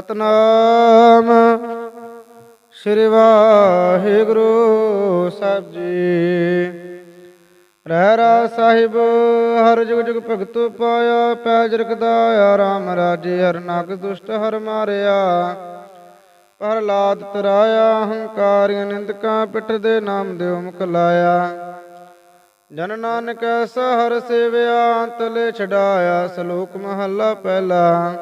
ਸਤਨਾਮ। ਸ੍ਰੀ ਵਾਹਿਗੁਰੂ ਸਾਹਿਬ ਜੀ। ਰਹਿਰਾ ਸਾਹਿਬ, ਹਰ ਜੁਗ ਜੁਗ ਭਗਤੂ ਪਾਇਆ ਪੈਜ ਰਖਦਾਇਆ ਰਾਮ ਰਾਜੇ, ਹਰ ਨਗ ਦੁਸ਼ਟ ਹਰ ਮਾਰਿਆ। ਪ੍ਰਹਲਾਦ ਤਰਾਇਆ ਹੰਕਾਰੀਆਂ ਨਿੰਦਕਾਂ ਪਿੱਠ ਦੇ ਨਾਮ ਦਿਓ ਮੁਖ ਲਾਇਆ। ਜਨ ਨਾਨਕ ਐਸਾ ਹਰ ਸੇਵਿਆ, ਅੰਤਲੇ ਛਡਾਇਆ, ਸ਼ਲੋਕ ਮਹੱਲਾ ਪਹਿਲਾ।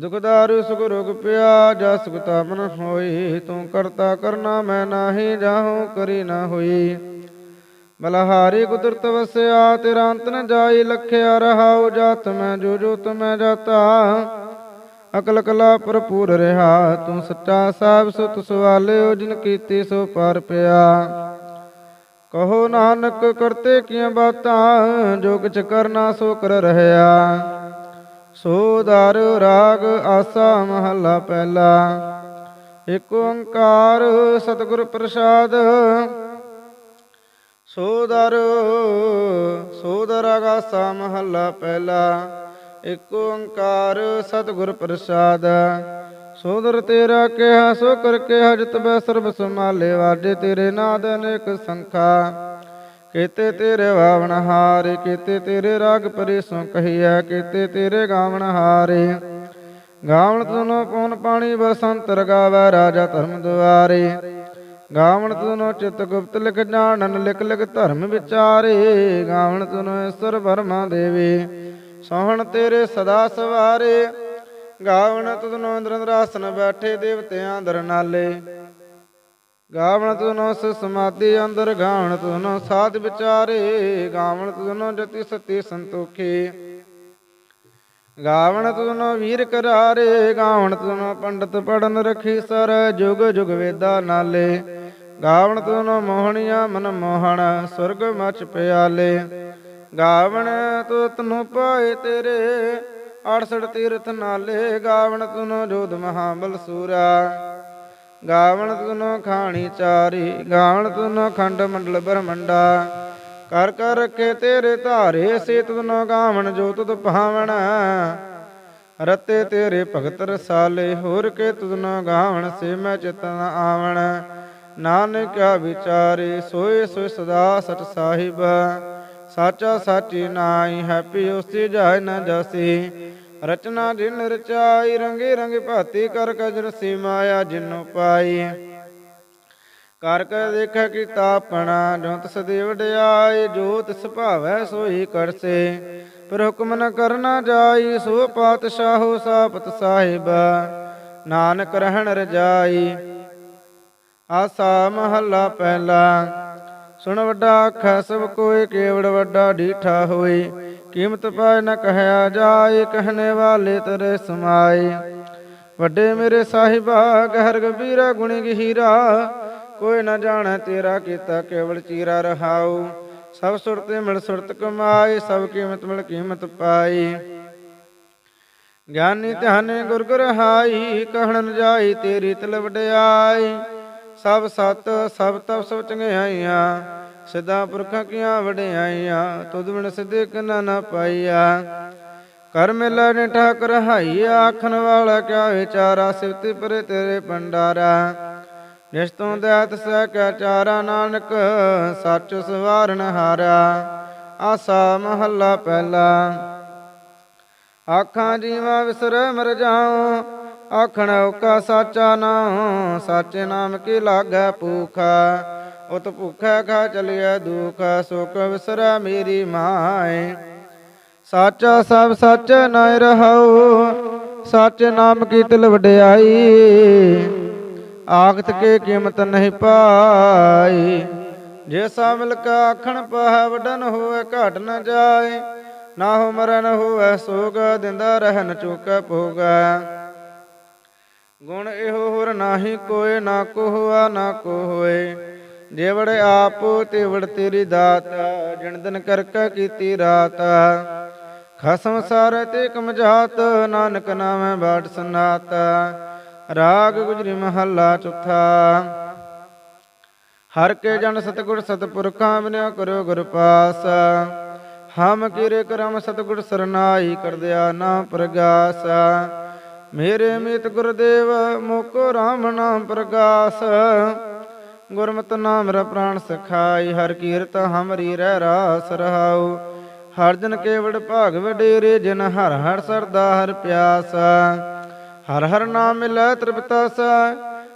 ਦੁਖਦਾਰੂ ਸੁਖ ਰੋਗ ਪਿਆ ਜਾ ਸੁਖਤਾ ਮਨ ਹੋਈ, ਤੂੰ ਕਰਤਾ ਕਰਨਾ ਮੈਂ ਨਾਹੀ, ਜਾਹੂ ਕਰੀ ਨਾ ਹੋਈ। ਬਲਹਾਰੀ ਕੁਦਰਤ ਵਸਿਆ, ਤੇਰਾ ਅੰਤ ਨ ਜਾਈ, ਲਖਿਆ ਰਹਾਉ, ਜਾਤ ਮੈਂ ਜੋ ਜੋ ਤਮੈ ਜਾਤਾ। ਅਕਲ ਕਲਾ ਭਰਪੂਰ ਰਹਾ, ਤੂੰ ਸੱਚਾ ਸਾਹਿਬ, ਸੁਤ ਸਵਾਲਿਓ, ਜਿਨ ਕੀਤੀ ਸੋ ਪਾਰ ਪਿਆ। ਕਹੋ ਨਾਨਕ, ਕਰਤੇ ਕੀਆਂ ਬਾਤਾਂ, ਜੋ ਕਿਛ ਕਰਨਾ ਸੋ ਕਰ ਰਹਿਆ। ਸੋ ਦਰ ਰਾਗ ਆਸਾ ਮਹੱਲਾ ਪਹਿਲਾ। ਏਕ ਓੰਕਾਰ ਸਤਿਗੁਰ ਪ੍ਰਸਾਦ। ਸੋ ਦਰ ਸੋ ਦਰ ਰਾਗ ਆਸਾ ਮਹੱਲਾ ਪਹਿਲਾ। ਏਕ ਓੰਕਾਰ ਸਤਿਗੁਰ ਪ੍ਰਸਾਦ। ਸੋਦਰ ਤੇਰਾ ਕਿਹਾ, ਸੋ ਕਰ ਕਿਹਾ ਜਿਤ ਬੈ ਸਰਬ ਸਮਾਲੇ ਵਾਡੇ ਤੇਰੇ ਨਾਦ ਅਨੇਕ ਸੰਖਾ। ਕੀਤੇ ਤੇਰੇ ਵਾਵਣ ਹਾਰੇ, ਕੀਤੇ ਤੇਰੇ ਰਾਗ ਪਰੇਸੋਂ ਕਹੀਐ, ਕੀਤੇ ਤੇਰੇ ਗਾਵਣ ਹਾਰੇ। ਗਾਵਣ ਤੁਨੋ ਪੂਨ ਪਾਣੀ ਬਸੰਤ ਰਗਾਵੈ, ਰਾਜਾ ਧਰਮ ਦੁਆਰੇ। ਗਾਵਣ ਤੁਨੋ ਚਿਤ ਗੁਪਤ ਲਿਖ ਜਾਣਨ, ਲਿਖ ਲਿਖ ਧਰਮ ਵਿਚਾਰੇ। ਗਾਵਣ ਤੁਨੋ ਈਸ਼ਵਰ ਵਰਮਾ ਦੇਵੇ, ਸੋਹਣ ਤੇਰੇ ਸਦਾ ਸਵਾਰੇ। ਗਾਵਣ ਤੁਨੋ ਇੰਦਰਾਸਨ ਬੈਠੇ, ਦੇਵਤਿਆਂ ਅੰਦਰ ਨਾਲੇ। ਗਾਵਣ ਤੁਨੋ ਸ ਸਮਾਧੀ ਅੰਦਰ ਗਾਵਣ ਤੁਨੋ ਸਾਧ ਵਿਚਾਰੇ, ਗਾਵਣ ਤੁਨੋ ਜਤੀ ਸਤੀ ਸੰਤੋਖੇ। ਗਾਵਣ ਤੁਨੋ ਵੀਰ ਕਰਾਰੇ, ਗਾਵਣ ਤੁਨੋ ਪੰਡਤ ਪੜਨ ਰਖੀ ਸਰ, ਜੁਗ ਜੁਗ ਵੇਦਾ ਨਾਲੇ। ਗਾਵਣ ਤੁਨੋ ਮੋਹਣੀਆਂ ਮਨ ਮੋਹਣ, ਸੁਰਗ ਮਚ ਪਿਆਲੇ। ਗਾਵਣ ਤੋ ਤਨੋ ਪਾਏ ਤੇਰੇ 68 ਤੀਰਥ ਨਾਲੇ। ਗਾਵਣ ਤੁਨੋ ਜੋਧ ਮਹਾਬਲ ਸੂਰਾ। ਗਾਵਣ ਤੁਨੋ ਖਾਣੀ ਚਾਰੀ, ਗਾਵਣ ਤੁਨੋ ਖੰਡ ਮੰਡਲ ਬ੍ਰਹਮੰਡਾ। ਕਰ ਕਰ ਰਖੇ ਤੇਰੇ ਧਾਰੇ ਸੇ ਤੁਨੋ ਗਾਵਣ ਜੋ ਤੁਧ ਭਾਵਣ। ਰਤੇ ਤੇਰੇ ਭਗਤ ਰਸਾਲੇ, ਹੋਰ ਕੇ ਤੁਧਨੋ ਗਾਵਣ ਸੇ ਮੈਂ ਚਿਤਨ ਆਵਣ। ਨਾਨਕਿਆ ਵਿਚਾਰੇ, ਸੋਏ ਸੋਏ ਸਦਾ ਸਚ ਸਾਹਿਬ। ਸਾਚਾ ਸਾਚੀ ਨਾਈ ਹੈਪੀ ਉਸਤੀ ਜਾਇ ਨਾ ਜਾਸੀ। ਰਚਨਾ ਜਿਨ ਰਚਾਈ, ਰੰਗੇ ਰੰਗ ਭਾਤੀ ਕਰ ਕਜਰ ਸੀ ਮਾਇਆ ਜਿਨੋ ਪਾਈ। ਕਰ ਕਰ ਦੇਖੈ ਕੀਤਾ ਆਪਣਾ, ਜੋ ਤਸ ਦੇ ਵਡਿਆਈ ਜੋ ਤਿਸ ਭਾਵੈ ਸੋਈ ਕਰਸੇ। ਪਰ ਹੁਕਮ ਨ ਕਰਨਾ ਜਾਈ, ਸੋ ਪਾਤਸ਼ਾਹੋ ਸਾਪਤ ਸਾਹਿਬ। ਨਾਨਕ ਰਹਿਣ ਰਜਾਈ। ਆਸਾ ਮਹੱਲਾ ਪਹਿਲਾ। ਸੁਣ ਵੱਡਾ ਆਖਾ, ਸਭ ਕੋਏ ਕੇਵੜ ਵੱਡਾ ਢੀਠਾ ਹੋਏ ਕੀਮਤ ਪਾਇ ਨ ਕਹਿਆ ਜਾਏ ਕਹਨੇ ਵਾਲੇ ਤੇਰੇ ਸਮਾਏ ਵੱਡੇ ਮੇਰੇ ਸਾਹਿਬਾ, ਗਹਿਰ ਗੰਭੀਰਾ ਗੁਣੀ ਗਹੀਰਾ, ਕੋਈ ਨ ਜਾਣੈ ਤੇਰਾ ਕੀਤਾ ਕੇਵਲ ਚੀਰਾ ਰਹਾਉ। ਸਭ ਸੁਰਤੇ ਮਿਲ ਸੁਰਤ ਕਮਾਏ, ਸਭ ਕੀਮਤ ਮਿਲ ਕੀਮਤ ਪਾਈ। ਗਿਆਨੀ ਧਿਆਨੇ ਗੁਰ ਗੁਰ ਹਾਈ ਕਹਿਣ ਜਾਈ ਤੇਰੀ ਤਲ ਵਡਿਆਈ। ਸਭ ਸਤ, ਸਭ ਤਪ ਸਭ ਚੰਗਿਆਈਆਂ ਸਿੱਧਾ ਪੁਰਖਾਂ ਕੀਆਂ ਵਡਿਆਈਆਂ, ਤੁਧ ਬਿਨ ਸਿੱਧੇ ਕਿਨਾ ਨਾ ਪਾਈਆ। ਕਰ ਮਿਲਾ ਨੇ ਠਾਕਰ ਹਾਈ, ਆਖਣ ਵਾਲਾ ਕਿਆ ਵਿਚਾਰਾ ਸਿਵਤੀ ਪਰੇ ਤੇਰੇ ਪੰਡਾਰਾ ਜਿਸ ਤੋਂ ਦਇਤ ਸਹਿ ਕੈ ਚਾਰਾ, ਨਾਨਕ ਸੱਚ ਸਵਾਰਨ ਹਾਰਾ। ਆਸਾ ਮਹੱਲਾ ਪਹਿਲਾ। ਆਖਾਂ ਜੀਵਾ ਵਿਸਰ ਮਰ ਜਾਉ, ਆਖਣ ਓਕਾ ਸਾਚਾ ਨਾਮ ਸਾਚੇ ਨਾਮ ਕੀ ਲਾਗੈ ਭੂਖਾ। ਉਤ ਭੁਖਾ ਖਾ ਚਲਿਆ, ਦੁਖ ਸੁਖ ਵਿਸਰਾ ਮੇਰੀ ਮਾਏ। ਸਾਚਾ ਸਭ ਸੱਚ ਨਾਇ ਰਹਾਉ, ਸਾਚੇ ਨਾਮ ਕੀ ਤਿਲ ਵਡਿਆਈ। ਆਖਤ ਕੇ ਕੀਮਤ ਨਹੀਂ ਪਾਈ। ਜੇ ਸਾ ਮਿਲ ਕਾ ਆਖਣ ਪਾਹ ਵਡਨ ਹੋਵੇ ਘਟ ਨ ਜਾਏ ਨਾ ਹੋ ਮਰਨ ਹੋਵੇ ਸੋਗ, ਦਿੰਦਾ ਰਹਿਨ ਚੁੱਕ ਭੋਗਾ। ਗੁਣ ਇਹੋ ਹੋਰ ਨਾਹੀ ਕੋਏ, ਨਾ ਕੋ ਹੋਆ ਨਾ ਕੋ ਹੋਏ ਜੇਵੜ ਆਪ ਤੇਵੜ ਤੇਰੀ ਦਾਤ, ਜਿਣ ਦਿਨ ਕਰਕਾ ਕੀਤੀ ਰਾਤ। ਖਸਮ ਸਾਰ ਤੇ ਕਮਜਾਤ, ਨਾਨਕ ਨਾਮੈ ਬਾਟ ਸਨਾਤ। ਰਾਗ ਗੁਜਰੀ ਮਹੱਲਾ ਚੌਥਾ। ਹਰ ਕੇ ਜਨ ਸਤਗੁਰ ਸਤਪੁਰਖਾਂ ਬਿਨਿਆ ਕਰੋ ਗੁਰ ਪਾਸ। ਹਮ ਕੀਰੇ ਕਰਮ ਸਤਗੁਰ ਸਰਨਾਈ ਕਰਦਿਆ ਨਾ ਪ੍ਰਗਾਸ। ਮੇਰੇ ਮਿਤ ਗੁਰਦੇਵ, ਮੋਕੋ RAM ਨਾਮ ਪ੍ਰਗਾਸ। ਗੁਰਮਤਿ ਨਾਮ ਰ ਪ੍ਰਾਣ ਸਖਾਈ, ਹਰ ਕੀਰਤ ਹਮਰੀ ਰਹਿ ਰਾਸ ਰਹਾਉ। ਹਰ ਜਨ ਕੇਵੜ ਭਾਗ ਵਡੇਰੇ, ਜਿਨ ਹਰ ਹਰ ਸਰਦਾ ਹਰ ਪਿਆਸ। ਹਰ ਹਰ ਨਾਮ ਮਿਲੈ ਤ੍ਰਿਪਤਾਸ,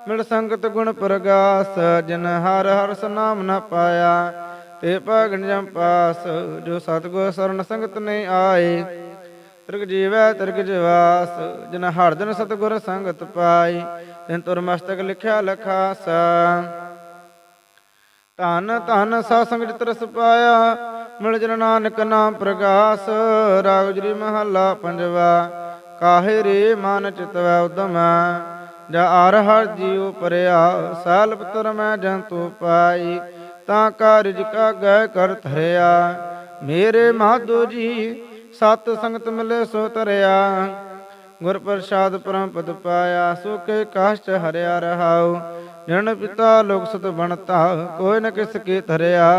ਮਿਲ ਸੰਗਤ ਗੁਣ ਪ੍ਰਗਾਸ। ਜਿਨ ਹਰ ਹਰ ਸਨਾਮ ਨ ਪਾਇਆ, ਤੇ ਭਗਨ ਜਮ ਪਾਸ। ਜੋ ਸਤਗੁਰ ਸਰਨ ਸੰਗਤ ਨੇ ਆਏ, ਤ੍ਰਿਗ ਜੀਵੈ ਤ੍ਰਿਗ ਜਵਾਸ। ਜਿਨ ਹਰ ਦਿਨ ਸਤਗੁਰ ਸੰਗਤ ਪਾਈ ਤਿਨ ਤੁਰ ਮਸਤਕ ਲਿਖਿਆ ਲਖਾਸਾ। ਧਨ ਧਨ ਸਾ ਸੰਗ ਜਿਤ ਪਾਇਆ, ਮਿਲ ਜਨ ਨਾਨਕ ਨਾਮ ਪ੍ਰਗਾਸ, ਰਾਗ ਜਰੀ ਮਹੱਲਾ ਪੰਜਵਾ, ਕਾਹੇ ਰੇ ਮਨ ਚਿਤਵੈ ਉਦਮ, ਜਾ ਆਰ ਹਰ ਜੀਉ ਪਰਿਆ ਸਾਲ ਪਤਰ ਮੈਂ ਜੰਤੂ ਪਾਈ, ਤਾਂ ਕਾਰਜ ਕਾ ਗੈ ਕਰ ਧਰਿਆ, ਮੇਰੇ ਮਾਧੋ ਜੀ ਸਤ ਸੰਗਤ ਮਿਲੇ ਸੋ ਤਰਿਆ, ਗੁਰ ਪ੍ਰਸਾਦ ਪਰਮ ਪਦ ਪਾਇਆ ਸੁਖੇ ਕਾਸ਼ਟ ਹਰਿਆ ਰਹਾਉ ਜਨ ਪਿਤਾ ਲੋਕ ਸਤ ਬਣਤਾ, ਕੋਈ ਨ ਕਿਸ ਕੀ ਧਰਿਆ।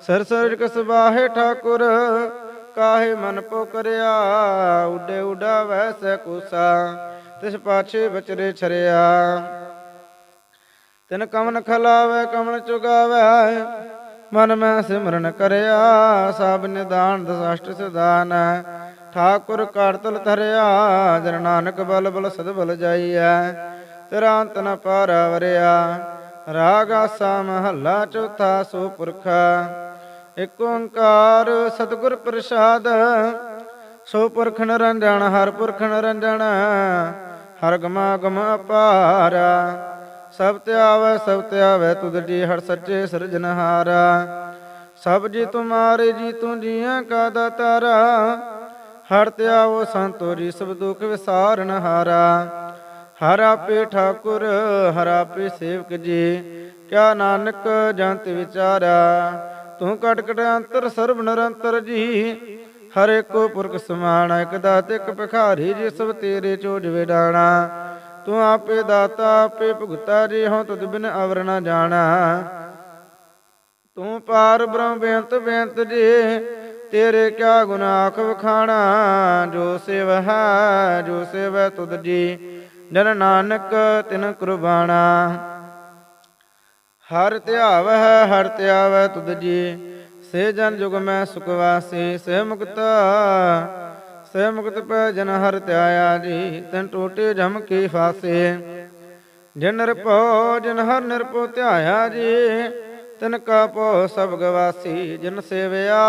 ਸਰ ਸਰ ਕਸ ਬਾਹੇ ਠਾਕੁਰ, ਕਾਹੇ ਮਨ ਪੋ ਕਰਿਆ। ਉਡੇ ਉਡਾ ਵੈਸੈ ਕੁਸਾ, ਤਿਸ ਪਾਛੇ ਬਚਰੇ ਛਰਿਆ। ਤਿਨ ਕਮਨ ਖਲਾਵੇ, ਕਮਨ ਚੁਗਾਵੇ, ਮਨ ਮੈਂ ਸਿਮਰਨ ਕਰਿਆ। ਸਭ ਨਿਦਾਨ ਦਸਾਸ਼ਟ ਸਿਦਾਨ ਠਾਕੁਰ ਕਾਰਤਲ ਧਰਿਆ। ਜਨ ਨਾਨਕ ਬਲ ਬਲ ਸਦ ਬਲ ਜਾਈਐ। ਤਿਰਾਂਤ ਅੰਤ ਨ ਪਾਰਾ ਰਾਗ ਆਸਾ ਮਹੱਲਾ ਚੌਥਾ ਸੋ ਪੁਰਖ ਇਕ ਓੰਕਾਰ ਸਤਿਗੁਰ ਪ੍ਰਸਾਦ ਸੋ ਪੁਰਖ ਨਿਰੰਜਨ, ਹਰ ਪੁਰਖ ਨਿਰੰਜਨ, ਹਰ ਗਮਾ ਗਮ ਅਪਾਰਾ। ਸਭ ਤੇ ਆਵੈ, ਸਭ ਤੇ ਆਵੈ, ਤੁਧ ਜੀ ਹਰ ਸੱਚੇ ਸਿਰਜਨਹਾਰਾ ਸਭ ਜੀ ਤੁਮਾਰੇ ਜੀ ਤੂੰ ਜੀਆਂ ਕਾ ਦਾਤਾਰਾ। ਹਰ ਤੇ ਆਵੋ ਸੰਤੋ ਜੀ, ਸਭ ਦੁਖ ਵਿਸਾਰਨ ਹਾਰਾ। ਹਰ ਆਪੇ ਠਾਕੁਰ, ਹਰਾ ਪੇ ਸੇਵਕ ਜੀ, ਕਿਆ ਨਾਨਕ ਜੰਤ ਵਿਚਾਰਾ, ਤੂੰ ਕਟਕਟ ਅੰਤਰ ਸਰਬ ਨਿਰੰਤਰ ਜੀ, ਹਰ ਏਕੋ ਪੁਰਖ ਸਮਾਨ, ਇਕ ਦਾਤ ਇਕ ਭਿਖਾਰੀ ਜੀ ਸਭ ਤੇਰੇ ਚੋਜ ਵਿਡਾਣਾ, ਤੂੰ ਆਪੇ ਦਾਤਾ, ਆਪੇ ਭੁਗਤਾ, ਜੀ ਹਉ ਤੁਧ ਬਿਨ ਅਵਰ ਨਾ ਜਾਣਾ। ਤੂੰ ਪਾਰ ਬ੍ਰਹਮ ਬੇਅੰਤ ਬੇਅੰਤ ਜੀ, ਤੇਰੇ ਕਿਆ ਗੁਨਾਹ ਵਖਾਣਾ, ਜੋ ਸੇਵ ਹੈ, ਜੋ ਸੇਵੈ ਤੁਧ ਜੀ। ਜਨ ਨਾਨਕ ਤਿਨ ਕੁਰਬਾਨਾ। ਹਰ ਧਿਆਵੈ ਹਰ ਧਿਆਵੈ ਤੁਧ ਜੀ। ਸੇ ਜਨ ਜੁਗ ਮੈਂ ਸੁਖ ਵਾਸੀ, ਸੇ ਮੁਕਤ ਸੇ ਮੁਕਤ ਪੈ ਜਨ ਹਰ ਧਿਆਇਆ ਜੀ। ਤਨ ਟੋਟੇ ਜਮ ਕੀ ਫਾਸੇ। ਜਿਨ ਨਿਰਭਉ, ਜਿਨ ਹਰ ਨਿਰਭਉ ਧਿਆਇਆ ਜੀ। ਤਿਨ ਕਾ ਪੋ ਸਭ ਗਵਾਸੀ ਜਿਨ ਸੇਵਿਆ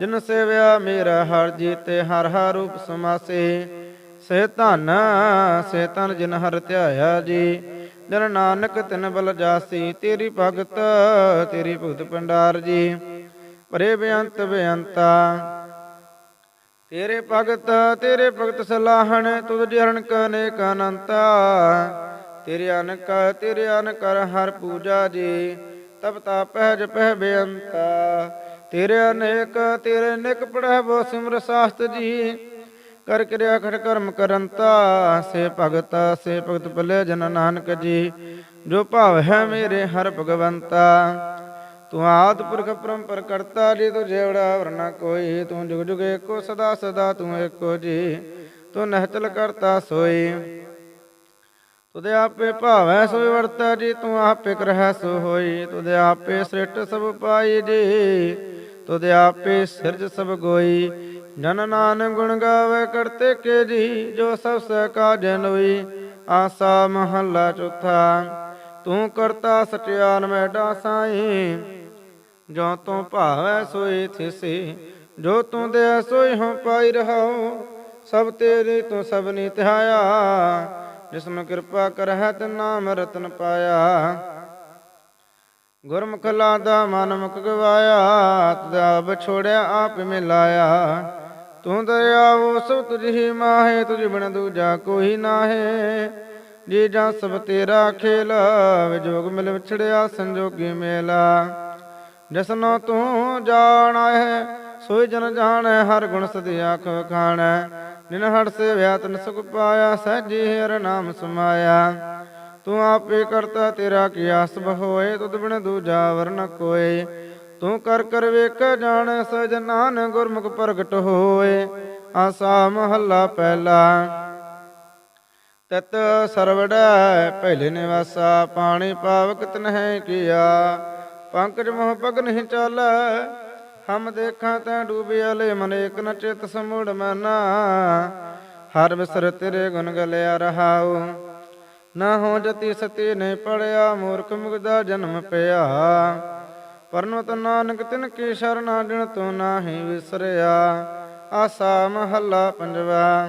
ਜਿਨ ਸੇਵਿਆ ਮੇਰਾ ਹਰ ਜੀਤੇ, ਹਰ ਹਰ ਰੂਪ ਸਮਾਸੇ। ਸੇ ਧਨ, ਸੇ ਤਨ ਜਿਨ ਹਰ ਧਿਆਇਆ ਜੀ। ਜਨ ਨਾਨਕ ਤਿਨ ਬਲ ਜਾਸੀ, ਤੇਰੀ ਭਗਤ ਤੇਰੀ ਭਗਤ ਪੰਡਾਰ ਜੀ। ਭਰੇ ਬੇਅੰਤ ਬੇਅੰਤਾ, ਤੇਰੇ ਭਗਤ ਤੇਰੇ ਭਗਤ ਸਲਾਹਣ, ਤੁਧ ਜਰਨ ਕਨੇਕ ਅਨੰਤਾ। ਤੇਰੇ ਅਨਕ, ਤੇਰੇ ਅਨਕਰ ਹਰ ਪੂਜਾ ਜੀ ਤਬ ਤਾਪਹਿ ਜਪਹਿ ਬੇਅੰਤਾ। ਤੇਰੇ ਅਨੇਕ, ਤੇਰੇ ਨਿਕ ਪੜਹਿ ਬੋ ਸਿਮਰ ਸਾਸਤ ਜੀ। ਕਰ ਕਿਰਿਆ ਖੜ ਕਰਮ ਕਰੰਤਾ, ਸੇ ਭਗਤ ਸੇ ਭਗਤ ਭਲੇ ਜਨ ਨਾਨਕ ਜੀ। ਜੋ ਭਾਵ ਹੈ ਮੇਰੇ ਹਰ ਭਗਵੰਤਾ, ਤੂੰ ਆਦ ਪੁਰਖ ਪਰੰਪਰ ਕਰਤਾ ਜੀ ਤੂੰ ਜੇਵੜਾ ਵਰਨਾ ਕੋਈ। ਤੂੰ ਜੁਗ ਜੁਗ ਏਕੋ, ਸਦਾ ਸਦਾ ਤੂੰ ਏਕੋ ਜੀ। ਤੂੰ ਨਹਚਲ ਕਰਤਾ ਸੋਈ। ਤੁਦੇ ਆਪੇ ਭਾਵੈ ਸੋਈ ਵਰਤੈ ਜੀ, ਤੂੰ ਆਪੇ ਕਰਹਿ ਸੋ ਹੋਈ। ਤੁਦੇ ਆਪੇ ਸ੍ਰਿਸ਼ਟ ਸਭ ਪਾਈ ਜੀ, ਤੁਦੇ ਆਪੇ ਸਿਰਜ ਸਭ ਗੋਈ। ਜਨ ਨਾਨ ਗੁਣ ਗਾਵੇ ਕਰਤੇ ਕੇ ਜੀ, ਜੋ ਸਭ ਸਹਿ ਕਾਜਨ ਹੋਈ ਆਸਾ ਮਹੱਲਾ ਚੌਥਾ, ਤੂੰ ਕਰਤਾ ਸਚਿਆਨ ਮੈਡਾ ਸਾਈ ਜੋ ਤੂੰ ਭਾਵੈ ਸੋਈ ਥਿਸੀ, ਜੋ ਤੂੰ ਦੇ ਸੋਈ ਹਉ ਪਾਈ ਰਹਾਉ। ਸਭ ਤੇਰੇ ਤੂੰ ਸਭ ਨੀ ਧਿਆਇਆ ਜਿਸਮ ਕਿਰਪਾ ਕਰਹਿ ਤੇ ਨਾਮ ਰਤਨ ਪਾਇਆ। ਗੁਰਮੁਖ ਲਾਦਾ ਮਨ ਮੁਖ ਗਵਾਇਆ, ਤਦਾ ਬਛੋੜਿਆ ਆਪ ਮਿਲਾਇਆ। ਤੂੰ ਦਇਆਵੋ ਸਭ ਤੁਝੀ ਮਾਹੇ, ਤੁਝ ਬਿਨ ਦੂਜਾ ਕੋਈ ਨਾਹੇ। ਜੀ ਜਾਂ ਸਭ ਤੇਰਾ ਖੇਲ, ਵਿਜੋਗ ਮਿਲ ਵਿਛੜਿਆ, ਸੰਜੋਗੀ ਮੇਲਾ। ਜਸਨੋ ਤੂੰ ਜਾਣਾ ਹੈ ਸੋਈ ਜਨ ਜਾਣੈ, ਹਰ ਗੁਣ ਸਦੀ ਆਖ ਖਾਣੈ ਨਿਨ ਹੜ ਸੇ ਵਿਆਤਨ ਸੁਖ ਪਾਇਆ, ਸਹਿਜੀ ਹਰ ਨਾਮ ਸਮਾਇਆ। ਤੂੰ ਆਪੇ ਕਰਤਾ, ਤੇਰਾ ਕੀਆ ਸਭ ਹੋਏ, ਤੁਧ ਬਿਨ ਦੂਜਾ ਵਰਨ ਕੋਏ। ਤੂੰ ਕਰ ਕਰ ਵੇਖ ਜਾਣ ਸਜਨਾਨ ਗੁਰਮੁਖ ਪ੍ਰਗਟ ਹੋਏ, ਆਸਾ ਮਹੱਲਾ ਪਹਿਲਾ। ਤਤ ਸਰਵੜੈ ਪਹਿਲੇ ਨਿਵਾਸਾ, ਪਾਣੀ ਪਾਵਕ ਤਨਹਿ ਕੀਆ। ਪੰਕਜ ਮੋਹ ਪਗ ਨਹੀਂ ਚਾਲੈ, ਹਮ ਦੇਖਾਂ ਤੈ ਡੂਬਿਆ ਲੈ ਮਨ ਇਕ ਨ ਚਿਤ ਸਮੂੜ ਮਨਾ। ਹਰ ਵਿਸਰ ਤੇਰੇ ਗੁਣ ਗਲਿਆ ਰਹਾਉ, ਨਾ ਹੋ ਜਤੀ ਸਤੀ ਨਹੀਂ ਪੜਿਆ, ਮੂਰਖ ਮੁਗਦਾ ਜਨਮ ਪਿਆ। ਪਰਨਤ ਨਾਨਕ ਤਿਨ ਕੀ ਸ਼ਰਨਾ ਜਿਣ ਤੂੰ ਨਾਹੀ ਵਿਸਰਿਆ, ਆਸਾ ਮਹੱਲਾ ਪੰਜਵਾ।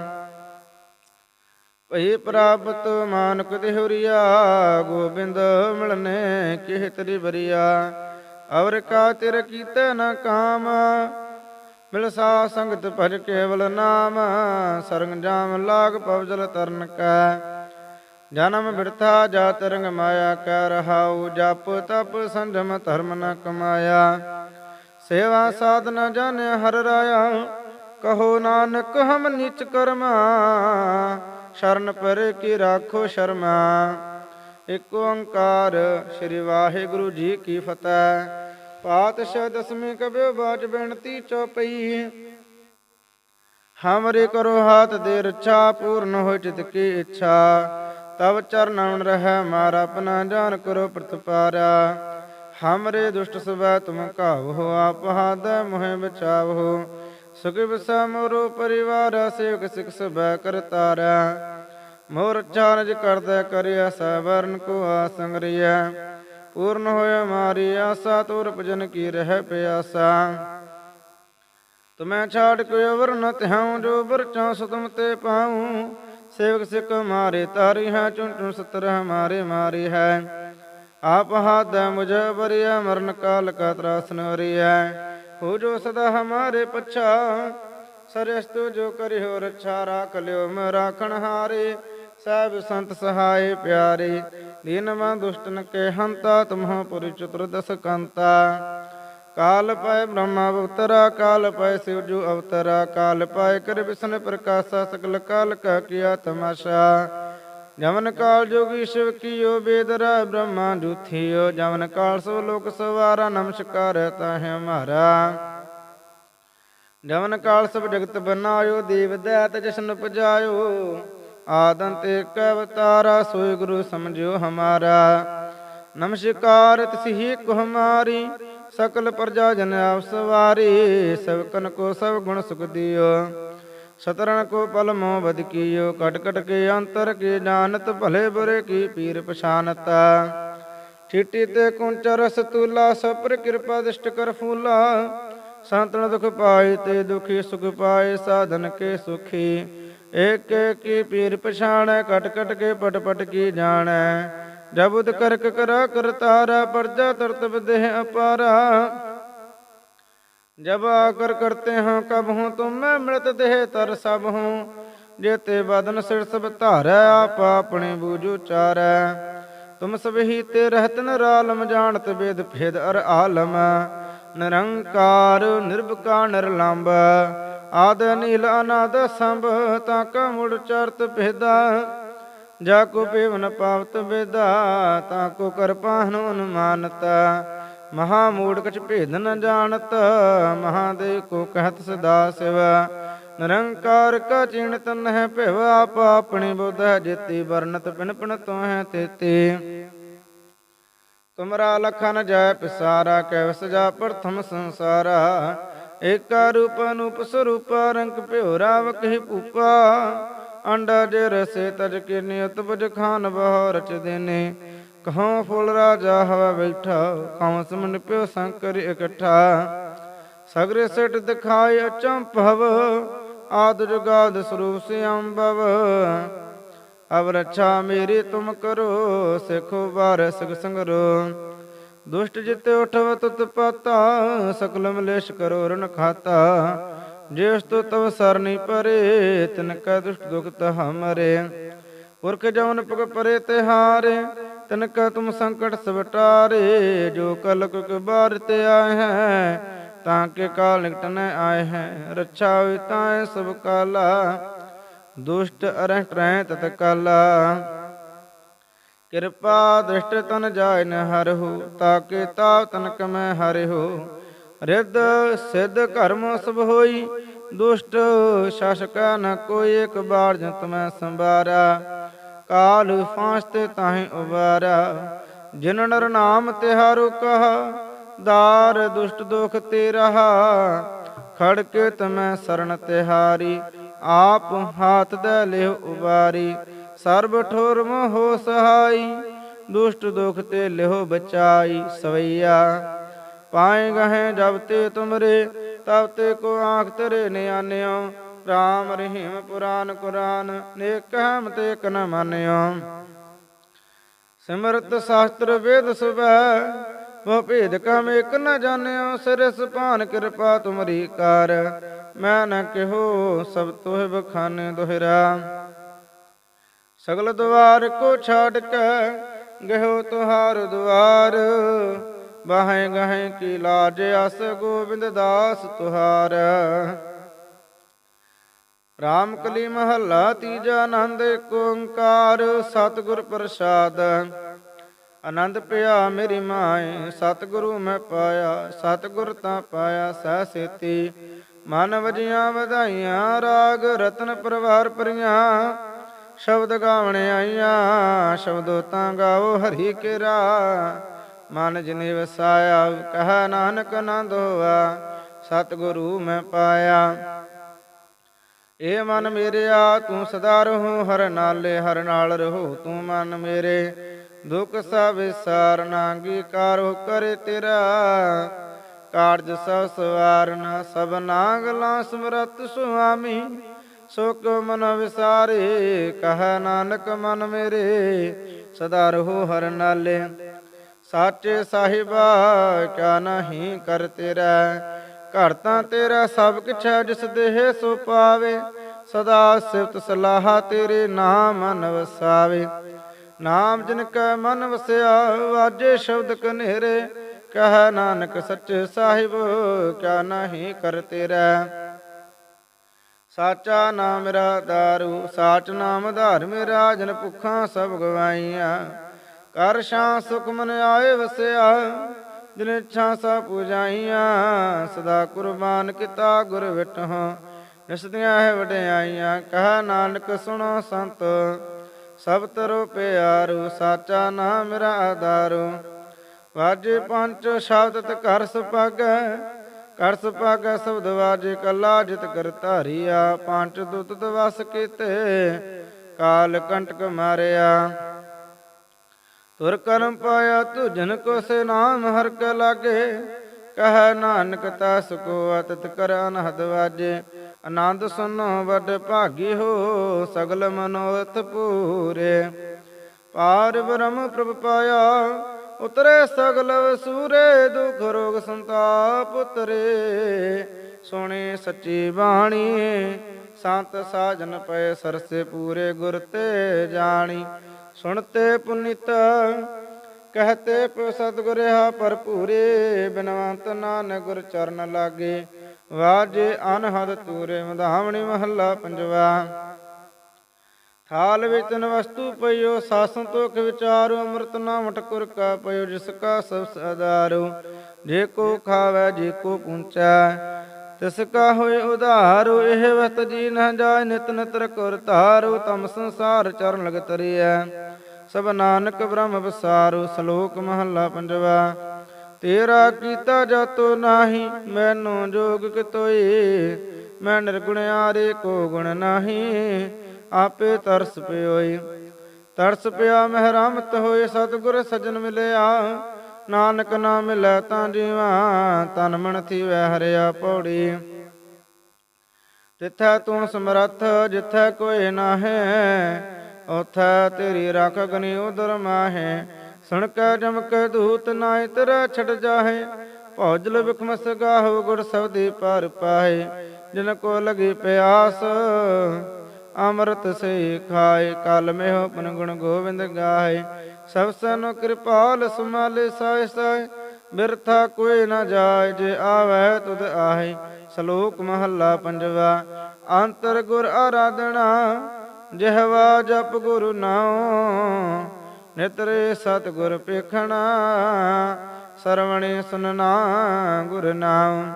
ਭਈ ਪ੍ਰਾਪਤ ਮਾਨਕ ਦੇਹੁਰੀਆ ਗੋਬਿੰਦ ਮਿਲਨੇ ਕਿਹ ਤਰੀ ਬਰੀਆ। ਅਵਰ ਕਾ ਤਿਰ ਕੀਤੇ ਨ ਕਾਮ ਮਿਲਸਾ ਸੰਗਤ ਭਜ ਕੇਵਲ ਨਾਮ, ਸਰੰਗ ਜਾਮ ਲਾਗ ਪਵਜਲ ਤਰਨ ਕੈ। ਜਨਮ ਬਿਰਥਾ ਜਾਤ ਰੰਗ ਮਾਇਆ ਕੈ ਰਹਾਉ, ਜਪ ਤਪ ਸੰਜਮ ਧਰਮ ਨ ਕਮਾਇਆ। ਸੇਵਾ ਸਾਧਨਾ ਜਨ ਹਰ ਰਾਇਆ, ਕਹੋ ਨਾਨਕ ਹਮ ਨਿਚ ਕਰਮਾ। ਸ਼ਰਨ ਪਰ ਕੀ ਰਾਖੋ ਸ਼ਰਮਾ। ਇਕ ਓੰਕਾਰ ਸ੍ਰੀ ਵਾਹਿਗੁਰੂ ਜੀ ਕੀ ਫਤਿਹ। ਪਾਤਸ਼ਾਹ ਦਸਵੇਂ ਕਬਿਓ ਬਾਚ ਬੇਨਤੀ ਚਉਪਈ ਹਮਰੇ ਕਰੋ ਹਾਥ ਦੇ ਰੱਛਾ, ਪੂਰਨ ਹੋ ਚਿਤ ਕੀ ਇੱਛਾ। ਤਬ ਚਰਨਨ ਰਹਿ, ਮਾਰਾ ਆਪਣਾ ਜਾਨ ਕਰੋ ਪ੍ਰਤਪਾਰਾ। ਹਮਰੇ ਦੁਸ਼ਟ ਸਵੈ ਤੁਮ ਕਾਵੋ ਆਪ ਹਾਦ ਮੋਹਿ ਬਚਾਵੋ ਸੁਖ ਵਿਸਾ ਪਰਿਵਾਰ, ਸੇਵਕ ਸਿਖ ਸਬੈ ਕਰਤਾਰਾ ਮੋਰ ਚਾਰਜ ਕਰਦਾ ਕਰਿਆ ਸਵਰਨ ਕੋ ਆਸੰਗਰਿਆ ਪੂਰਨ ਹੋਇਆ ਮਾਰੀ ਆਸਾ, ਤੋਰ ਭਜਨ ਕੀ ਰਹਿ ਪਿਆਸਾ। ਤੁਮੈ ਛਾੜ ਕੋਈ ਅਵਰ ਨ ਤਿਹਾਉ, ਜੋ ਬਰਚਾ ਸੁਤਮ ਤੇ ਪਾਉ। ਸੇਵਕ ਸਿਕ ਮਾਰੇ ਤਾਰੀ ਹੈ, ਚੁਣ ਚੁਣ ਸਤਰ ਹਮਾਰੇ ਮਾਰੀ ਹੈ। ਆਪ ਹਾਦ ਮੁਝ ਬਰਿਆ ਮਰਨ ਕਾਲ ਕਾ ਤਰਾਸਨ ਹਰੀਐ ਹੋ ਜੋ ਸਦਾ ਹਮਾਰੇ ਪਛਾ ਸਰਸਤੁ ਜੋ ਕਰਿਓ, ਰੱਛਾ ਰਾਖ ਲਿਓ, ਮੈਂ ਰਾਖਣ ਹਾਰੇ। ਸਭ ਸੰਤ ਸਹਾਏ ਪਿਆਰੇ ਦੀਨਵਾਂ ਦੁਸ਼ਟਨ ਕੇ ਹੰਤਾ ਤੁਮਹੁ ਪੁਰੀ ਚਤੁਰਦਸ ਕੰਤਾ। ਕਾਲ ਪੈ ਬ੍ਰਹਮਾ ਅਵਤਰਾ, ਕਾਲ ਪੈ ਸਿਵ ਜੂ ਅਵਤਰਾ, ਕਾਲ ਪਾਇ ਕਰ ਵਿਸ਼ਨ ਪ੍ਰਕਾਸ਼ਾ, ਸਕਲ ਕਾਲ ਕਾ ਕੀਆ ਤਮਾਸ਼ਾ। ਜਮਨ ਕਾਲ ਜੋਗੀ ਸ਼ਿਵ ਕੀਓ ਬੇਦਰਾ ਬ੍ਰਹਮਾ ਜੂਥਿਓ ਜਮਨ ਕਾਲ ਸੋ ਲੋਕ ਸਵਾਰਾ, ਨਮਸਕਾਰ ਤਾਹਿ ਹਮਾਰਾ ਜਮਨ ਕਾਲ ਸਭ ਜਗਤ ਬਨਾਇਓ, ਦੇਵ ਦੈਤ ਜਸ਼ਨ ਪਜਾਇਓ ਆਦੰਤ ਏਕ ਅਵਤਾਰਾ ਸੋਈ ਗੁਰੂ ਸਮਝਿਓ ਹਮਾਰਾ। ਨਮਸਕਾਰ ਤਿਸਹੀ ਕੋ ਹਮਾਰੀ ਸਕਲ ਪ੍ਰਜਾ ਜਨ ਆਪ ਸਵਾਰੀ ਸਵਕਨ ਕੋ ਸਭ ਗੁਣ ਸੁਖ ਦਿਓ। ਸਤਰਨ ਕੋ ਪਲ ਮੋ ਬਦ ਕੀਓ ਕਟ ਕਟ ਕੇ ਅੰਤਰ ਕੀ ਜਾਣਤ, ਭਲੇ ਬੁਰੇ ਕੀ ਪੀਰ ਪਛਾਨਤਾ। ਠਿੱਟੀ ਤੇ ਕੁੰਚਰ ਤੂਲਾ ਸਪਰ ਕਿਰਪਾ ਦਿਸ਼ਟ ਕਰ ਫੂਲਾ। ਸੰਤਨ ਦੁਖ ਪਾਏ ਤੇ ਦੁਖੀ ਸੁਖ ਪਾਏ, ਸਾਧਨ ਕੇ ਸੁਖੀ। ਏਕ ਕੀ ਪੀਰ ਪਛਾਣੈ ਕਟ ਕਟ ਕੇ ਪਟ ਪਟ ਕੀ ਜਾਣੈ। ਜਬੁਦ ਕਰਕ ਕਰਾ ਕਰਤਾਰਾ ਪਰਜਾ ਤਰਤਬ ਦੇਹ ਅਪਾਰਾ जब आकर करते हो कब हूँ तुम मैं मृत देह तर सब हूँ जेते बदन सिर सब धारै आप अपने बूझो चारै तुम सब ही ते रहत रालम जानत वेद भेद अर आलम निरंकार निर्भका निरलंब आद नील अनाद संभ ताका मुड़ चरत भेदा ਜਾ ਕੋ ਪੇਵਨ ਪਾਵਤ ਬੇਦਾ, ਤਾ ਕੋ ਕਰਪਾ ਹਨੂਨ ਮਾਨਤ ਮਹਾ ਮੂੜ ਕਛ ਭੇਦ ਨ ਜਾਣਤ ਮਹਾਦੇਵ ਕੋ ਕਹਿਤ ਸਦਾ ਸਿਵ। ਨਿਰੰਕਾਰ ਕਾ ਚਿੰਤ ਨਹਿ ਭਿਵ, ਆਪ ਆਪਣੀ ਬੁਧ ਜਿਤੀ, ਵਰਨਤ ਪਿਨ ਪਿਨ ਤੋਹੈ ਤੇਤੇ। ਤੁਮਰਾ ਲਖਨ ਜੈ ਪਿਸਾਰਾ, ਕੈ ਵਸਜਾ ਪ੍ਰਥਮ ਸੰਸਾਰਾ। ਏਕਾ ਰੂਪ ਅਨੂਪ ਸਰੂਪ, ਰੰਗ ਭਿਉ ਰਾਵ ਕਹਿ ਭੂਪਾ। ਅੰਡਾ ਜੇ ਰਸੇ ਤਜ ਕੇ ਨਿਯਤ ਖਾਨ ਬਹੁ ਰਚ ਦੇਨੇ। ਕਹਾਂ ਫੁੱਲ ਰਾਜਾ ਹਵਾ ਬੈਠਾ ਕਹਾਂ ਸਮਨ ਪਿਓ ਸੰਕਰ ਇਕੱਠਾ। ਸਗਰੇ ਸਿਟ ਦਿਖਾਇ ਅਚੰਭਵ ਆਦ ਜੁਗਾਦ ਸਰੂਪ ਸੇ ਅੰਬਵ ਅਬ ਰੱਛਾ ਮੇਰੀ ਤੁਮ ਕਰੋ, ਸਿਖੋ ਬਾਰ ਸਿਖ ਸੰਗਰੋ। ਦੁਸ਼ਟ ਜਿਤੇ ਉਠਵ ਤੁਤ ਪਾਤਾ, ਸਕਲ ਮਲੇਸ਼ ਕਰੋ ਰਨ ਖਾਤਾ। ਜਿਸ ਤੋ ਤਵ ਸਰਨੀ ਪਰੇ, ਤਿਨ ਕਾ ਦੁਸ਼ਟ ਦੁਖ ਤਹ ਮਰੇ। ਪੁਰਖ ਜਵਨ ਪਗ ਪਰੇ ਤੇ ਹਾਰੇ, ਤਨ ਕਾ ਤੁਮ ਸੰਕਟ ਸਵਟਾਰੇ। ਜੋ ਕਲ ਕੁਕ ਬਾਰ ਤੇ ਆਏ ਹੈ, ਤਾਂ ਕੇ ਕਾਲ ਨਿਕਟ ਆਏ ਹੈ। ਰੱਛਾ ਹੋਇ ਤਾਂ ਸਭ ਕਾਲਾ, ਦੁਸ਼ਟ ਅਰਹਿ ਰਹਿ ਤਤ ਕਾਲਾ। ਕਿਰਪਾ ਦ੍ਰਿਸ਼ਟ ਤਨ ਜਾਇ ਨ ਹਰਹੁ ਤਾਕੇ ਤਾਪ ਤਨਕ ਮੈਂ ਹਰਿਹੁ ਰਿੱਧ ਸਿੱਧ ਕਰਮ ਸਭ ਹੋਈ, ਦੁਸ਼ਟ ਸ਼ਾਸਕ ਨ ਕੋਈ ਇੱਕ ਬਾਰ ਜੰਤ ਮੈਂ ਸੰਭਾਰਾ। ਕਾਲ ਫਾਂਸ ਤੇ ਤਾਹੇ ਉਬਾਰਾ। ਜਿਨ ਨਰ ਨਾਮ ਤਿਹਾਰੂ ਕਹਾ ਦਾਰ ਦੁਸ਼ਟ ਦੁਖ ਤੇ ਰਹਾ ਖੜ ਕੇ ਤਮੈ ਸਰਣ ਤਿਹਾਰੀ, ਆਪ ਹਾਥ ਦੇ ਲਿਹੁ ਉਬਾਰੀ। ਸਰਬ ਠੋਰ ਹੋ ਸਹਾਈ, ਦੁਸ਼ਟ ਦੁਖ ਤੇ ਲਿਹੁ ਬਚਾਈ ਸਵਈਆ। ਪਾਏ ਗਹੇ ਜਬ ਤੇ ਤੁਮਰੇ, ਤਬ ਤੇ ਕੋ ਆਂਖ ਤੇਰੇ ਨਿਆਨਿਓ RAM ਰਹੀਮ ਪੁਰਾਨ ਕੁਰਾਨ, ਨੇਕ ਹਮ ਤੇ ਇਕ ਨ ਸਿਮਰਤ ਸ਼ਾਸਤਰ ਵੇਦ ਸੁਭੈ ਵੋ ਭੇਦ ਕਮ ਇਕ ਨ ਜਾਣਿਓ। ਸਿਰਸ ਭਾਨ ਕਿਰਪਾ ਤੁਮਰੀ ਕਰ, ਮੈਂ ਨ ਕਿਹੋ ਸਭ ਤੋਹਿ ਬਖਾਨੇ ਦੋਹਰਾ। ਸਗਲ ਦੁਆਰ ਕੋ ਛਾੜ ਕੇ, ਗਹਿਓ ਤੁਹਾਰ ਦੁਆਰ। ਬਾਹੇ ਗਹੇ ਕੀ ਲਾਜ ਅਸ ਗੋਬਿੰਦ ਦਾਸ ਤੁਹਾਰ। ਰਾਮ ਕਲੀ ਮਹੱਲਾ ਤੀਜਾ ਆਨੰਦ ਏਕ ਓੰਕਾਰ, ਸਤਿਗੁਰ ਪ੍ਰਸਾਦ। ਆਨੰਦ ਪਿਆ ਮੇਰੀ ਮਾਏ, ਸਤਿਗੁਰੂ ਮੈਂ ਪਾਇਆ, ਸਤਿਗੁਰ ਤਾਂ ਪਾਇਆ ਸਹਿ ਸੇਤੀ। ਮਨ ਵਜੀਆਂ ਵਧਾਈਆਂ, ਰਾਗ ਰਤਨ ਪਰਵਾਰ ਪਰੀਆਂ ਸ਼ਬਦ ਗਾਵਣ ਆਈਆਂ, ਸ਼ਬਦੋ ਤਾਂ ਗਾਓ ਹਰੀ ਕੇਰਾ। ਮਨ ਜਿਨੇ ਵਸਾਇਆ, ਕਹ ਨਾਨਕ ਆਨੰਦ ਹੋਆ ਸਤਿਗੁਰੂ ਮੈਂ ਪਾਇਆ। ਏ ਮਨ ਮੇਰਿਆ ਤੂੰ ਸਦਾ ਰਹੋ, ਹਰ ਨਾਲੇ ਹਰ ਨਾਲ ਰਹੋ, ਤੂੰ ਮਨ ਮੇਰੇ। ਦੁੱਖ ਸਭ ਵਿਸਾਰਨਾ ਨਾਂਗੀ ਕਾਰੋ ਕਰੇ ਤੇਰਾ। ਕਾਰਜ ਸਭ ਸਵਾਰਨਾ ਸਭ ਨਾਗਲਾ ਸਮਰਤ ਸੁਆਮੀ। ਸੁਖ ਮਨ ਵਿਸਾਰੇ, ਕਹ ਨਾਨਕ ਮਨ ਮੇਰੇ। ਸਦਾ ਰਹੋ, ਹਰ ਨਾਲੇ ਸਾਚੇ ਸਾਹਿਬਾ, ਕਿਆ ਨਹੀਂ ਕਰ ਤੇਰਾ। ਘਰ ਤਾਂ ਤੇਰਾ ਸਭ ਕਿਛ ਹੈ, ਜਿਸ ਦੇਹ ਸੋ ਪਾਵੇ। ਸਦਾ ਸਿਫਤ ਸਲਾਹ ਤੇਰੇ ਨਾਮ ਮਨ ਵਸਾਵੇ ਨਾਮ ਜਿਨ ਕੈ ਮਨ ਵਸਿਆ, ਵਾਜੇ ਸ਼ਬਦ ਕਨੇਰੇ। ਕਹ ਨਾਨਕ ਸੱਚੇ ਸਾਹਿਬ, ਕਿਆ ਨਹੀਂ ਕਰ ਤੇਰਾ। ਸਾਚਾ ਨਾਮ ਮੇਰਾ ਦਾਰੂ, ਸਾਚ ਨਾਮ ਆਧਾਰ ਮੇਰਾ, ਜਨ ਭੁੱਖਾਂ ਸਭ ਗਵਾਈਆਂ। ਕਰ ਸ਼ਾਂ ਸੁਖ ਮਨ ਆਏ ਵਸਿਆ। ਦਿਨ ਇੱਛਾ ਸਾ ਪੂਜਾਈਆਂ, ਸਦਾ ਕੁਰਬਾਨ ਕੀਤਾ ਗੁਰ ਵਿਟਹੁ ਨਿਸਦੀਆਂ ਹੈ ਵਡਿਆਈਆਂ, ਕਹ ਨਾਨਕ ਸੁਣੋ ਸੰਤ। ਸਭ ਤਰੋ ਪਿਆਰੂ, ਸਾਚਾ ਨਾਮ ਮੇਰਾ ਆਧਾਰੂ। ਵਾਜੇ ਪੰਜ ਸ਼ਬਦ ਤੇ ਘਰ ਸੁਪਾਗੈ ਕਰ ਸੁਪਾਗੈ ਸ਼ਬਦ ਵਾਜੇ ਕੱਲਾ ਜਿਤ ਕਰ ਧਾਰੀਆ। ਪੰਚ ਦੁੱਤ ਦਵਸ ਕੀਤੇ, ਕਾਲ ਕੰਟਕ ਮਾਰਿਆ। ਤੁਰ ਕਰਮ ਪਾਇਆ ਤੁਜਨ ਕੋ ਸੇ ਨਾਮ ਹਰ ਕੇ ਲਾਗੇ। ਕਹ ਨਾਨਕ ਤਾ ਕੋ ਅਤਿਤ ਕਰ ਅਨਹਦ ਵਾਜੇ। ਆਨੰਦ ਸੁਨੋ ਵੱਡ ਭਾਗੀ ਹੋ ਸਗਲ ਮਨੋਰਥ ਪੂਰੇ। ਪਾਰ ਬ੍ਰਹਮ ਪ੍ਰਭ ਪਾਇਆ ਉਤਰੇ ਸਗਲ ਸੂਰੇ ਦੁਖ ਰੋਗ ਸੰਤਾਪ ਉਤਰੇ। ਸੁਣੇ ਸੱਚੀ ਬਾਣੀ, ਸੰਤ ਸਾਜਨ ਪਏ ਸਰਸੇ ਪੂਰੇ ਗੁਰ ਤੇ ਜਾਣੀ। ਸੁਣਤੇ ਪੁਨੀਤ, ਕਹਤੇ ਪ ਸਤਿਗੁਰਿਆ ਭਰਪੂਰੇ, ਬਿਨਵੰਤ ਨਾਨਕ ਗੁਰ ਚਰਨ ਲਾਗੇ। ਵਾਜੇ ਅਨਹਦ ਤੂਰੇ ਮਧਾਵਣੀ ਮਹੱਲਾ ਪੰਜਵਾ। ਥਾਲ ਵਿੱਚ ਤਨ ਵਸਤੂ ਪਈਓ ਸਾਸਨ ਤੋਖ ਵਿਚਾਰੋ, ਅੰਮ੍ਰਿਤ ਨਾਮ ਠਕੁਰ ਕਾ ਪਈਓ, ਜਿਸ ਕਾ ਸਭ ਸਦਾਰੋ। ਜੇ ਕੋ ਖਾਵੇ, ਜੇ ਕੋ ਪੁੰਚੈ ਤਿਸ ਕਾ ਹੋਏ ਉਧਾਰੋ, ਇਹ ਵਸਤ ਜੀ ਨ ਜਾਏ ਨਿਤ ਨਿਤ ਕਰ ਧਾਰੋ, ਤਮ ਸੰਸਾਰ ਚਰਨ ਲਗ ਤਰੀਐ। ਸਭ ਨਾਨਕ ਬ੍ਰਹਮ ਵਿਸਾਰੋ ਸ਼ਲੋਕ ਮਹੱਲਾ ਪੰਜਵਾ। ਤੇਰਾ ਕੀਤਾ ਜਾਤੋ ਨਾਹੀ, ਮੈਨੂੰ ਜੋਗ ਕਿਤੋਈ। ਮੈਂ ਨਿਰਗੁਣਿਆਰੇ ਕੋ ਗੁਣ ਨਾਹੀ, ਆਪੇ ਤਰਸ ਪਿਓਈ। ਤਰਸ ਪਿਆ ਮਹਿਰਮਤ ਹੋਏ ਸਤਿਗੁਰ ਸਜਣ ਮਿਲਿਆ। ਨਾਨਕ ਨਾ ਮਿਲੈ ਤਾਂ ਜੀਵਾ, ਤਨ ਮਨ ਥੀਵੈ ਹਰਿਆ ਪੌੜੀ। ਤਿੱਥੈ ਤੂੰ ਸਮਰੱਥ, ਜਿੱਥੈ ਕੋਈ ਨਾ ਉਥੈ ਤੇਰੀ ਰੱਖ ਗਨੀ ਉਦਰ ਮਾਹੇ। ਸੁਣ ਕੇ ਜਮਕ ਦੂਤ ਨਾਇ ਤੇਰਾ ਛੜ ਜਾਹੇ, ਭੌਜਲ ਬਿਖਮਸ ਗਾਹੋ ਗੁਰ ਸਬਦੀ ਪਰ ਪਾਏ ਜਿਨ ਕੋ ਲਗੀ ਪਿਆਸ, ਅੰਮ੍ਰਿਤ ਸੇ ਖਾਏ, ਕਲ ਮੇਹੁ ਪਨ ਗੁਣ ਗੋਬਿੰਦ ਗਾਏ ਸਭ ਸਨ ਕਿਰਪਾਲ ਸਮਾਲੇ ਸਾਇ ਸਾਇ, ਬਿਰਥਾ ਕੋਈ ਨਾ ਜਾਏ ਜੇ ਆਵੇ ਤੁਧ ਆਹੇ, ਸ਼ਲੋਕ ਮਹੱਲਾ ਪੰਜਵਾ। ਅੰਤਰ ਗੁਰ ਆਰਾਧਨਾ, ਜਿਹਵਾ ਜਪ ਗੁਰੂ ਨਾਉ, ਨਿਤਰੇ ਸਤ ਗੁਰ ਪੇਖਣਾ ਸਰਵਣੇ ਸੁਨਣਾ ਗੁਰ ਨਾਮ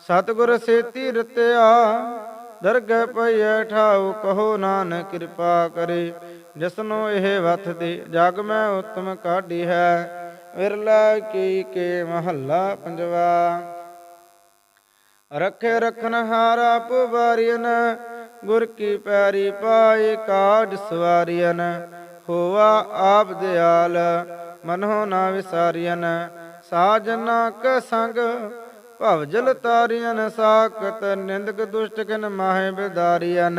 ਸਤ ਗੁਰ ਸੇਤੀ ਰਤਿਆ, ਦਰਗਹਿ ਪਈਐ ਠਾਉ, ਕਹੋ ਨਾਨਕ ਕਿਰਪਾ ਕਰੇ। ਜਿਸਨੂੰ ਇਹ ਵਥ ਦੀ ਜਗ ਮੈਂ ਉਤਮ ਕਾਢੀ ਹੈ। ਵਿਰਲਾ ਕੀ ਕੇ ਮਹੱਲਾ ਪੰਜਵਾ। ਰਖੇ ਰਖਨ ਹਾਰਾ ਪੁਵਾਰੀਨ ਗੁਰ ਕੀ ਪੈਰੀ ਪਾਏ ਕਾਜ ਸਵਾਰੀਨ ਹੋਵਾ ਆਪ ਦਿਆਲ ਮਨੋ ਨਾ ਵਿਸਾਰੀਨ ਸਾਜਨਾ ਕ ਸੰਗ, ਭਵ ਜਲ ਤਾਰੀਨ ਸਾਖਤ ਨਿੰਦਕ ਦੁਸ਼ਟ ਕਿਨ ਮਾਹੇ ਬਿਦਾਰੀਨ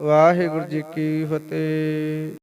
ਵਾਹਿਗੁਰੂ ਜੀ ਕੀ ਫਤਿਹ।